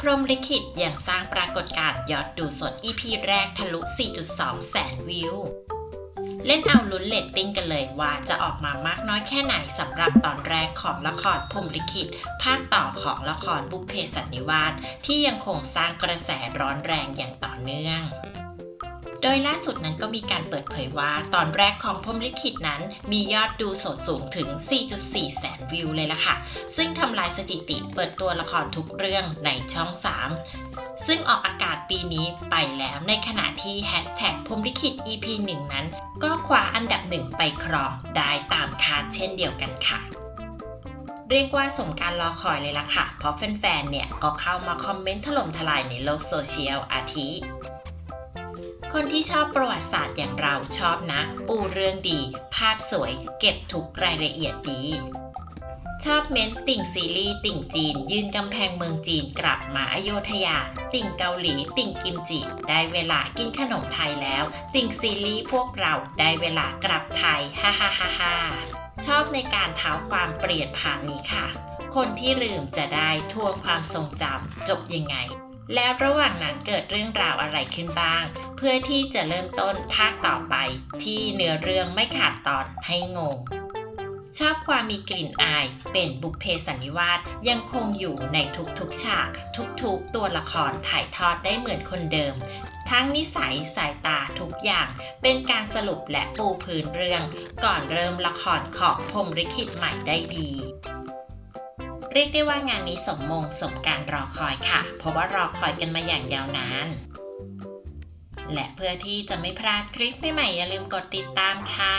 พรมลิขิตอย่างสร้างปรากฏการณ์ยอดดูสด EP แรกทะลุ 4.2 แสนวิว เล่นเอาลุ้นเลตติ้งกันเลยว่าจะออกมามากน้อยแค่ไหนสำหรับตอนแรกของละครพรมลิขิต ภาคต่อของละครบุพเพสันนิวาสที่ยังคงสร้างกระแสร้อนแรงอย่างต่อเนื่อง ดยล่าสุดนั้นก็มีการเปิดเผยว่า ตอนแรกของพรมลิขิตนั้น มียอดดูสดสูงถึง 4.4 แสนวิวเลยล่ะค่ะ ซึ่งทำลายสถิติเปิดตัวละครทุกเรื่องในช่อง 3 ซึ่งออกอากาศปีนี้ไปแล้วในขณะที่แฮชแท็กพรมลิขิต EP 1 นั้น ก็คว้าอันดับหนึ่งไปครองได้ตามคาดเช่นเดียวกันค่ะเรียกว่าสมการรอคอยเลยล่ะค่ะ เพราะแฟนๆ เนี่ย ก็เข้ามาคอมเมนต์ถล่มทลายในโลกโซเชียลอาทิ คนที่ชอบประวัติศาสตร์อย่างเราชอบนะ ปูเรื่องดี ภาพสวย เก็บทุกรายละเอียดดี ชอบเม้นติ่งซีรีส์ติ่งจีน ยืนกำแพงเมืองจีนกลับมาอโยธยา ติ่งเกาหลี ติ่งกิมจิ ได้เวลากินขนมไทยแล้ว ติ่งซีรีส์พวกเราได้เวลากลับไทยฮ่าฮ่าฮ่าฮ่าชอบในการเท้าความเปลี่ยนผ่านนี้ค่ะ คนที่ลืมจะได้ทวงความทรงจำจบยังไง แล้วระหว่างนั้นเกิดเรื่องราวอะไรขึ้นบ้าง เพื่อที่จะเริ่มต้นภาคต่อไป ที่เนื้อเรื่องไม่ขาดตอนให้งง ชอบความมีกลิ่นอายเป็นบุพเพสันนิวาสยังคงอยู่ในทุกๆฉาก ทุกๆ ตัวละครถ่ายทอดได้เหมือนคนเดิม ทั้งนิสัยสายตาทุกอย่าง เป็นการสรุปและปูพื้นเรื่อง ก่อนเริ่มละครของพรมลิขิตใหม่ได้ดี เรียกได้ว่างานนี้สมมงสมการรอคอยค่ะ เพราะว่ารอคอยกันมาอย่างยาวนาน และเพื่อที่จะไม่พลาดคลิปใหม่ๆอย่าลืมกดติดตามค่ะ